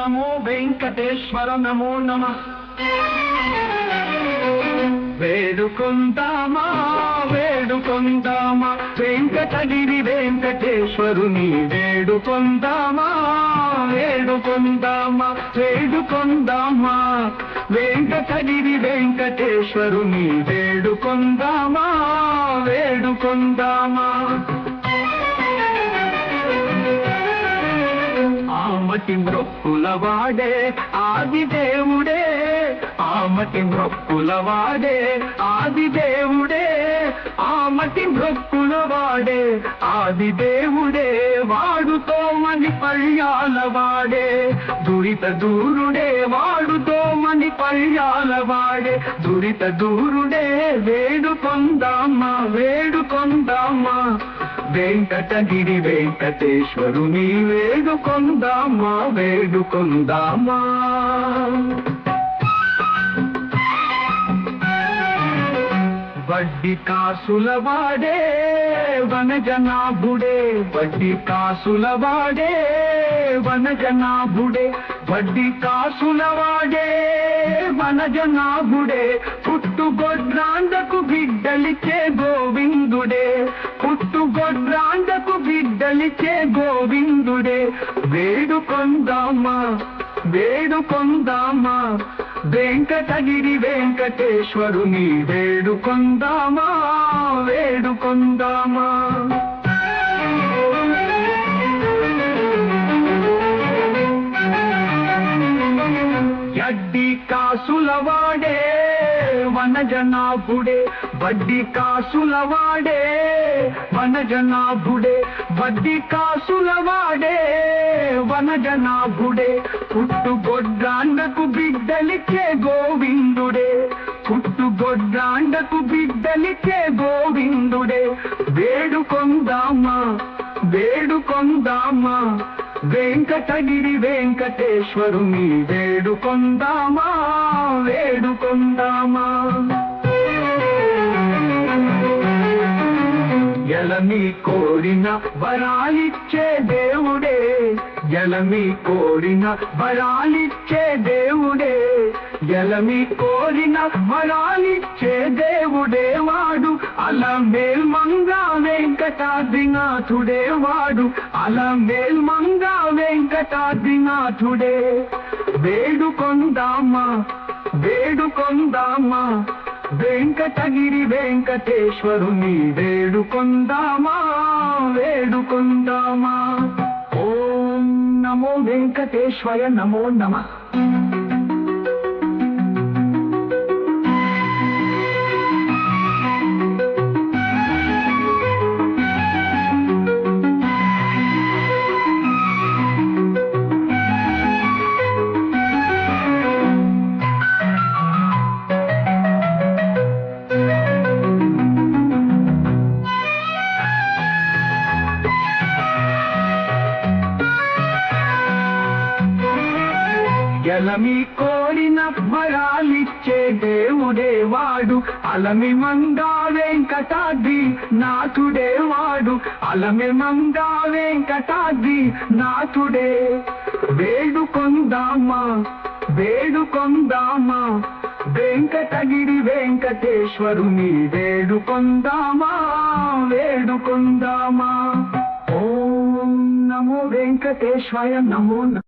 నమో వెంకటేశ్వర నమో నమ. వేడుకొందామా వేడుకొందామా వెంకటగిరి వెంకటేశ్వరుని వేడుకొందామా వేడుకొందామా వేడుకొందామా వెంకటగిరి వెంకటేశ్వరుని వేడుకొందామా వేడుకొందామా. ఆమటి మృక్కుల వాడే ఆది ఆమటి మృక్కుల వాడే ఆది ఆమటి మృక్కుల వాడే ఆది వాడుతో మని పళ్యాల వాడే దురిత దూరుడే వాడుతో మని పళ్యాల వాడే దురిత దూరుడే వేడుకొందామా వేడుకొందామా వెంకటగిరి వెంకటేశ్వరుని వేడుకొందామా? వేడుకొందామా వడ్డీ కాసుల వాడే వనజనాభుడే. వడ్డీ కాసుల వాడే వనజనాభుడే. వడ్డీ కాసుల వాడే వనజనాభుడే. పుట్టుగొడ్రాండకు బిడ్డలిచే గోవిందుడే. పుట్టుగొడ్రాండకు బిడ్డలిచే గోవిందుడే. వేడుకొందామా వేడుకొందామా? వెంకటగిరి వెంకటేశ్వరుని వేడుకొందామా వేడుకొందామా? ఎడ్డి కాసుల వాడే వనజనాభుడే వడ్డీ కాసుల వాడే వనజనాభుడే బద్ది కాసులవాడే. వనజనాభుడే పుట్టు గొడ్రాండకు బిడ్డలిచ్చే గోవిందుడే. పుట్టు గొడ్రాండకు బిడ్డలిచ్చే గోవిందుడే. వేడుకొందామా వేడుకొందామా. వెంకటగిరి వెంకటేశ్వరుని వేడుకొందామా వేడుకొందామా. జలమి కోరిన వరాలిచ్చే దేవుడే జలమి కోరిన వరాలిచ్చే దేవుడే జలమి కోరిన వరాలిచ్చే దేవుడే వాడు. అలా మేల్మంగా వెంకటాద్రినాథుడే వాడు. అలా మేల్మంగా వెంకటాద్రినాథుడే. వేడుకొందామా వేడుకొందామా వెంకటగిరి వెంకటేశ్వరుని వేడుకొందామా? వేడుకొందామా? ఓం నమో వెంకటేశ్వర నమో నమః. ఎలమి కోరిన వరాలిచ్చే దేవుడే వాడు. అలమి మంగా వెంకటాద్రి నాథుడే వాడు. అలమి మంగా వెంకటాద్రి నాథుడే. వేడుకొందామా వేడుకొందామా వెంకటగిరి వెంకటేశ్వరుని వేడుకొందామా వేడుకొందామా. ఓం నమో వెంకటేశ్వర నమో